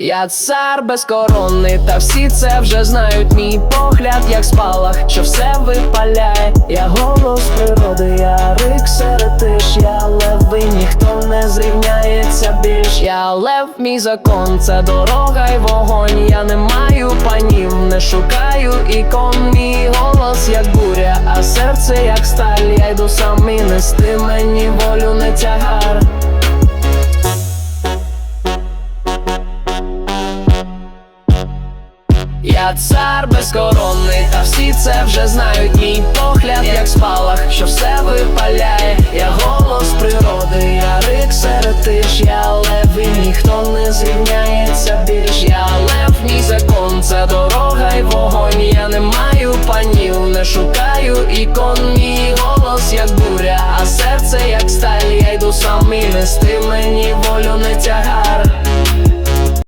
Я цар безкоронний, та всі це вже знають. Мій погляд, як спалах, що все випаляє. Я голос природи, я рик серед тиш, я лев, і ніхто не зрівняється більш. Я лев, мій закон, це дорога й вогонь. Я не маю панів, не шукаю ікон. Мій голос, як буря, а серце, як сталь. Я йду сам і нести мені волю, не тягар. Я цар безкоронний, та всі це вже знають. Мій погляд, як спалах, що все випаляє. Я голос природи, я рик серед тиш, я лев, і ніхто не зрівняється більш. Я лев, мій закон, це дорога й вогонь. Я не маю панів, не шукаю ікон. Мій голос, як буря, а серце, як сталь. Я йду сам і нести мені волю, не тягар.